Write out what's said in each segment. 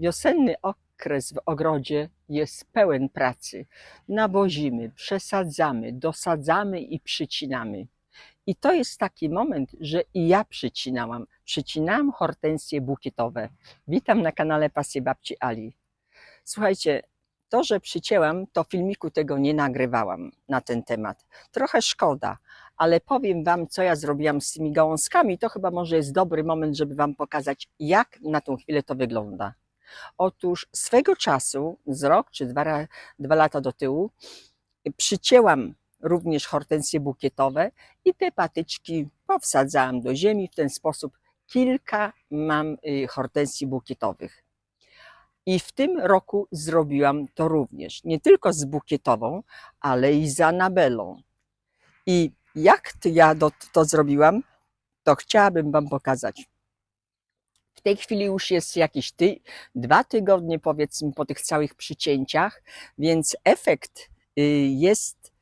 Wiosenny okres w ogrodzie jest pełen pracy. Nawozimy, przesadzamy, dosadzamy i przycinamy. I to jest taki moment, że i ja przycinałam. Przycinałam hortensje bukietowe. Witam na kanale Pasje Babci Ali. Słuchajcie, to, że przycięłam, to filmiku tego nie nagrywałam na ten temat. Trochę szkoda, ale powiem Wam, co ja zrobiłam z tymi gałązkami. To chyba może jest dobry moment, żeby Wam pokazać, jak na tą chwilę to wygląda. Otóż swego czasu, z rok czy dwa, dwa lata do tyłu, przycięłam również hortensje bukietowe i te patyczki powsadzałam do ziemi. W ten sposób kilka mam y, hortensji bukietowych. I w tym roku zrobiłam to również. Nie tylko z bukietową, ale i z Anabelą. I jak to ja to zrobiłam, to chciałabym Wam pokazać. Tej chwili już jest jakieś ty, dwa tygodnie, powiedzmy, po tych całych przycięciach, więc efekt y, jest,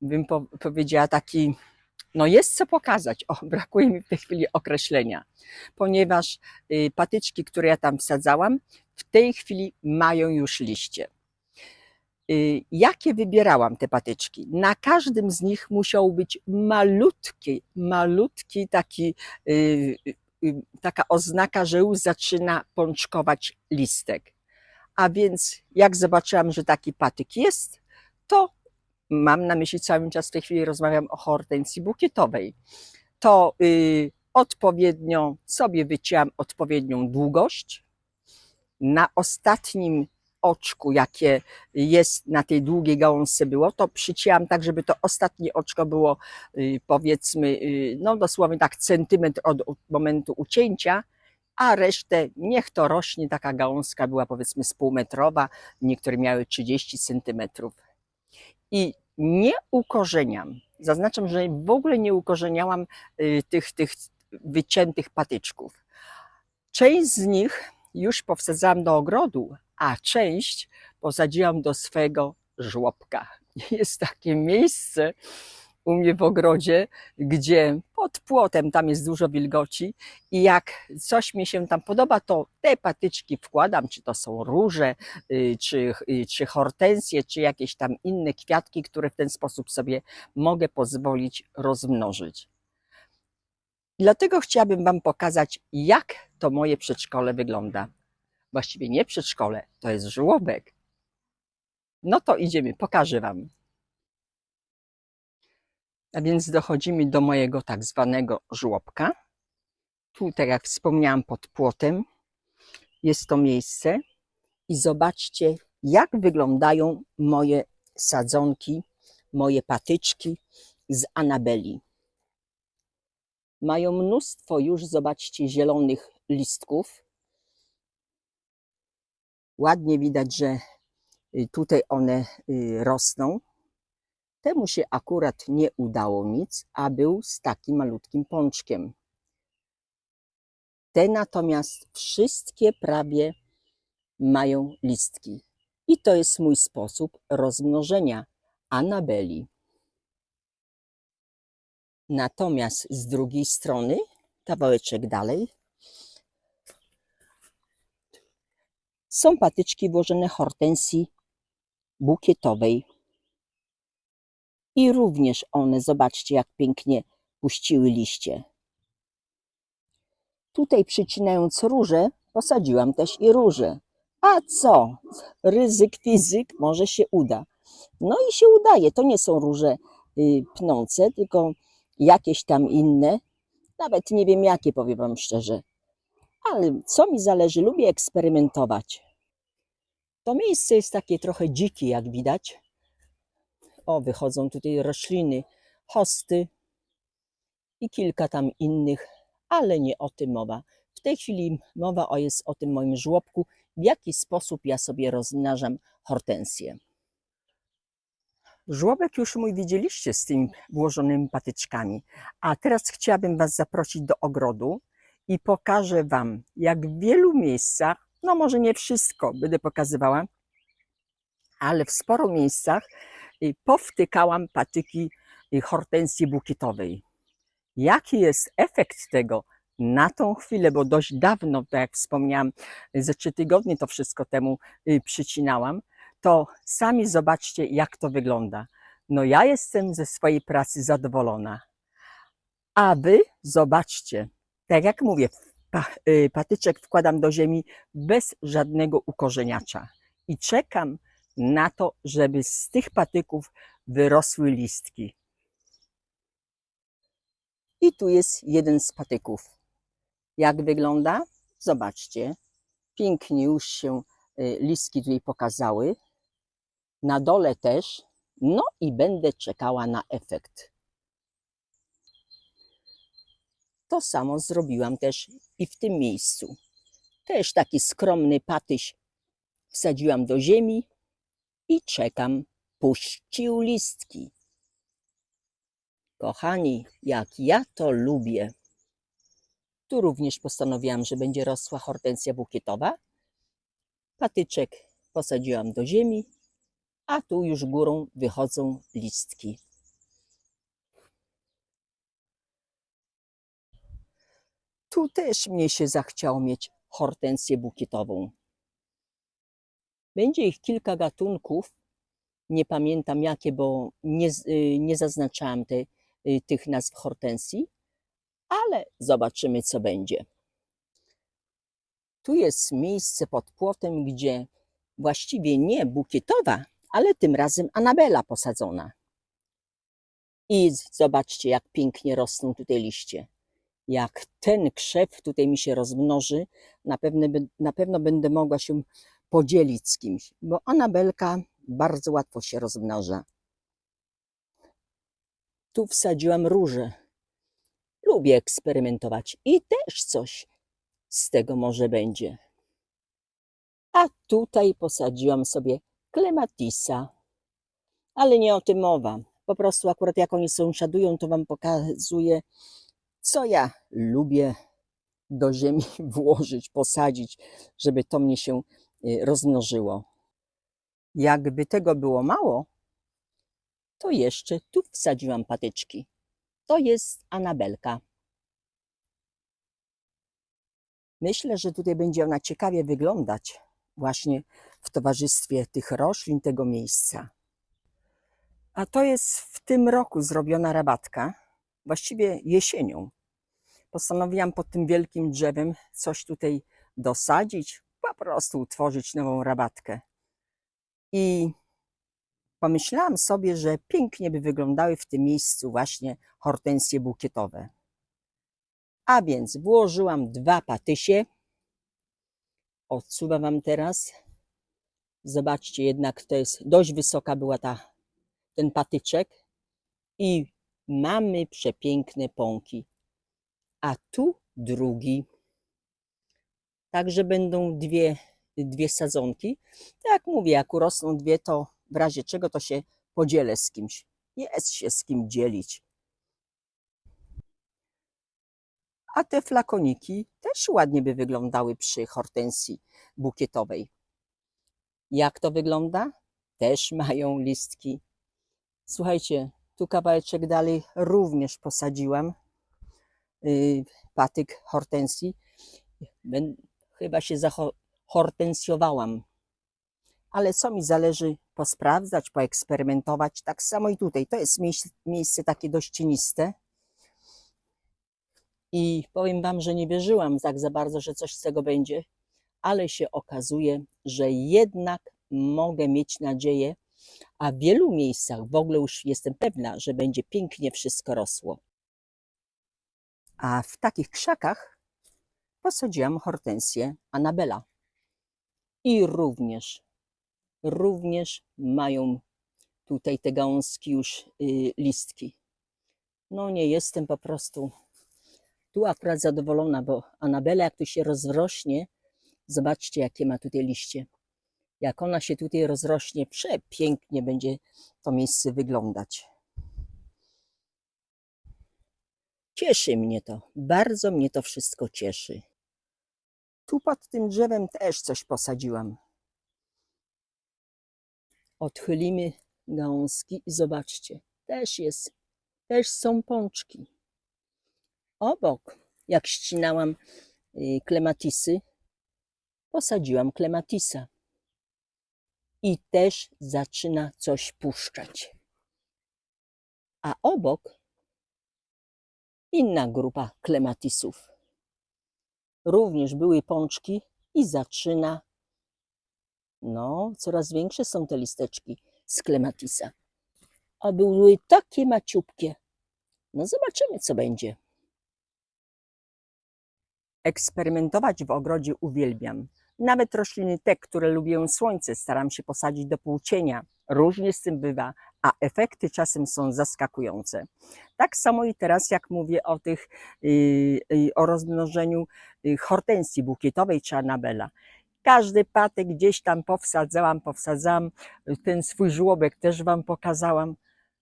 bym po, powiedziała, taki, no jest co pokazać. O, brakuje mi w tej chwili określenia, ponieważ y, patyczki, które ja tam wsadzałam, w tej chwili mają już liście. Y, Jakie wybierałam te patyczki? Na każdym z nich musiał być malutki, malutki taki, taka oznaka, że już zaczyna pączkować listek. A więc jak zobaczyłam, że taki patyk jest, to mam na myśli cały czas w tej chwili rozmawiam o hortensji bukietowej. To y, odpowiednio sobie wycięłam odpowiednią długość. Na ostatnim oczku, jakie jest na tej długiej gałązce było, to przycięłam tak, żeby to ostatnie oczko było y, powiedzmy, y, no dosłownie tak centymetr od, momentu ucięcia, a resztę niech to rośnie, taka gałązka była powiedzmy z półmetrowa, niektóre miały 30 centymetrów. I nie ukorzeniam, zaznaczam, że w ogóle nie ukorzeniałam y, tych, tych wyciętych patyczków. Część z nich już powsadzałam do ogrodu, a część posadziłam do swego żłobka. Jest takie miejsce u mnie w ogrodzie, gdzie pod płotem tam jest dużo wilgoci i jak coś mi się tam podoba, to te patyczki wkładam, czy to są róże, y, czy, y, czy hortensje, czy jakieś tam inne kwiatki, które w ten sposób sobie mogę pozwolić rozmnożyć. Dlatego chciałabym Wam pokazać, jak to moje przedszkole wygląda. Właściwie nie przedszkole, to jest żłobek. No to idziemy, pokażę Wam. A więc dochodzimy do mojego tak zwanego żłobka. Tu, tak jak wspomniałam, pod płotem jest to miejsce. I zobaczcie, jak wyglądają moje sadzonki, moje patyczki z Anabeli. Mają mnóstwo już, zobaczcie, zielonych listków. Ładnie widać, że y, tutaj one y, rosną. Temu się akurat nie udało nic, a był z takim malutkim pączkiem. Te natomiast wszystkie prawie mają listki. I to jest mój sposób rozmnożenia Anabeli. Natomiast z drugiej strony, kawałeczek dalej, są patyczki włożone hortensji bukietowej. I również one, zobaczcie, jak pięknie puściły liście. Tutaj przycinając róże, posadziłam też i róże. A co? Ryzyk fizyk, może się uda. No i się udaje. To nie są róże y, pnące, tylko jakieś tam inne. Nawet nie wiem jakie, powiem Wam szczerze. Ale co mi zależy, lubię eksperymentować. To miejsce jest takie trochę dzikie, jak widać. O, wychodzą tutaj rośliny, hosty i kilka tam innych, ale nie o tym mowa. W tej chwili mowa o jest o tym moim żłobku, w jaki sposób ja sobie rozmnażam hortensję. Żłobek już mój widzieliście z tymi włożonymi patyczkami, a teraz chciałabym Was zaprosić do ogrodu i pokażę Wam, jak w wielu miejscach, no może nie wszystko będę pokazywała, ale w sporo miejscach y, powtykałam patyki y, hortensji bukietowej. Jaki jest efekt tego? na tą chwilę, bo dość dawno, tak jak wspomniałam, ze trzy tygodnie to wszystko temu y, przycinałam, to sami zobaczcie, jak to wygląda. No ja jestem ze swojej pracy zadowolona. A wy zobaczcie, tak jak mówię, patyczek wkładam do ziemi bez żadnego ukorzeniacza i czekam na to, żeby z tych patyków wyrosły listki. I tu jest jeden z patyków. Jak wygląda? Zobaczcie. Pięknie już się y, listki tutaj pokazały. Na dole też. No i będę czekała na efekt. To samo zrobiłam też i w tym miejscu. Też taki skromny patyś wsadziłam do ziemi i czekam. Puścił listki. Kochani, jak ja to lubię. Tu również postanowiłam, że będzie rosła hortensja bukietowa. Patyczek posadziłam do ziemi, a tu już górą wychodzą listki. Tu też mnie się zachciało mieć hortensję bukietową. Będzie ich kilka gatunków. Nie pamiętam jakie, bo nie, y, nie zaznaczałam te, y, tych nazw hortensji, ale zobaczymy, co będzie. Tu jest miejsce pod płotem, gdzie właściwie nie bukietowa, ale tym razem Anabela posadzona. I zobaczcie, jak pięknie rosną tutaj liście. Jak ten krzew tutaj mi się rozmnoży, na pewno, na pewno będę mogła się podzielić z kimś, bo Anabelka bardzo łatwo się rozmnaża. Tu wsadziłam róże. Lubię eksperymentować i też coś z tego może będzie. A tutaj posadziłam sobie klematisa. Ale nie o tym mowa. Po prostu akurat jak oni sąsiadują, to wam pokazuję, co ja lubię do ziemi włożyć, posadzić, żeby to mnie się y, rozmnożyło. Jakby tego było mało, to jeszcze tu wsadziłam patyczki. To jest Anabelka. Myślę, że tutaj będzie ona ciekawie wyglądać właśnie w towarzystwie tych roślin tego miejsca. A to jest w tym roku zrobiona rabatka, właściwie jesienią. Postanowiłam pod tym wielkim drzewem coś tutaj dosadzić, po prostu utworzyć nową rabatkę. I pomyślałam sobie, że pięknie by wyglądały w tym miejscu właśnie hortensje bukietowe. A więc włożyłam dwa patysie. Odsuwam wam teraz. Zobaczcie, jednak to jest dość wysoka była ta, ten patyczek. I mamy przepiękne pąki. A tu drugi. Także będą dwie, dwie sadzonki. Tak jak mówię, jak urosną dwie, to w razie czego to się podzielę z kimś. Jest się z kim dzielić. A te flakoniki też ładnie by wyglądały przy hortensji bukietowej. Jak to wygląda? Też mają listki. Słuchajcie, tu kawałeczek dalej również posadziłam yy, patyk hortensji. Chyba się zahortensjowałam. Ale co mi zależy posprawdzać, poeksperymentować. Tak samo i tutaj. To jest miejsce, miejsce takie dość cieniste. I powiem Wam, że nie wierzyłam tak za bardzo, że coś z tego będzie, ale się okazuje, że jednak mogę mieć nadzieję, a w wielu miejscach w ogóle już jestem pewna, że będzie pięknie wszystko rosło. A w takich krzakach posadziłam hortensję Anabela. I również, również mają tutaj te gałązki już y, listki. No nie jestem po prostu tu akurat zadowolona, bo Anabela jak tu się rozrośnie, zobaczcie jakie ma tutaj liście. Jak ona się tutaj rozrośnie, przepięknie będzie to miejsce wyglądać. Cieszy mnie to, bardzo mnie to wszystko cieszy. Tu pod tym drzewem też coś posadziłam. Odchylimy gałązki i zobaczcie, też jest, też są pączki. Obok jak ścinałam y, klematisy, posadziłam klematisa. I też zaczyna coś puszczać. A obok inna grupa klematisów. Również były pączki i zaczyna, no, coraz większe są te listeczki z klematisa. A były takie maciupkie. No zobaczymy, co będzie. Eksperymentować w ogrodzie uwielbiam. Nawet rośliny te, które lubią słońce, staram się posadzić do półcienia. Różnie z tym bywa, a efekty czasem są zaskakujące. Tak samo i teraz, jak mówię o tych, yy, yy, o rozmnożeniu yy, hortensji bukietowej czy anabela. Każdy patek gdzieś tam powsadzałam, powsadzałam, ten swój żłobek też wam pokazałam.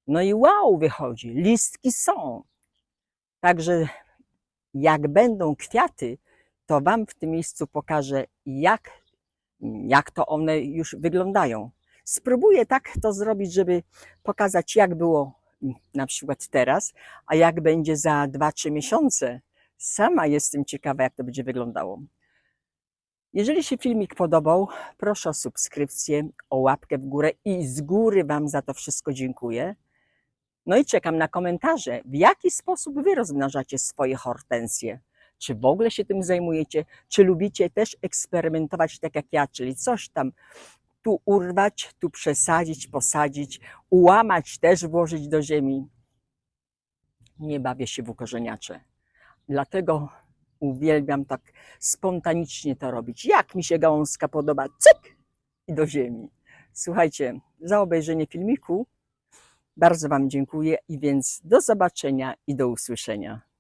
No i wow, wychodzi, listki są. Także jak będą kwiaty, to Wam w tym miejscu pokażę, jak, jak to one już wyglądają. Spróbuję tak to zrobić, żeby pokazać, jak było na przykład teraz, a jak będzie za 2-3 miesiące. Sama jestem ciekawa, jak to będzie wyglądało. Jeżeli się filmik podobał, proszę o subskrypcję, o łapkę w górę i z góry Wam za to wszystko dziękuję. No i czekam na komentarze, w jaki sposób Wy rozmnażacie swoje hortensje. Czy w ogóle się tym zajmujecie? Czy lubicie też eksperymentować tak jak ja, czyli coś tam tu urwać, tu przesadzić, posadzić, ułamać też, włożyć do ziemi? Nie bawię się w ukorzeniacze. Dlatego uwielbiam tak spontanicznie to robić. Jak mi się gałązka podoba, cyk i do ziemi. Słuchajcie, za obejrzenie filmiku bardzo Wam dziękuję i więc do zobaczenia i do usłyszenia.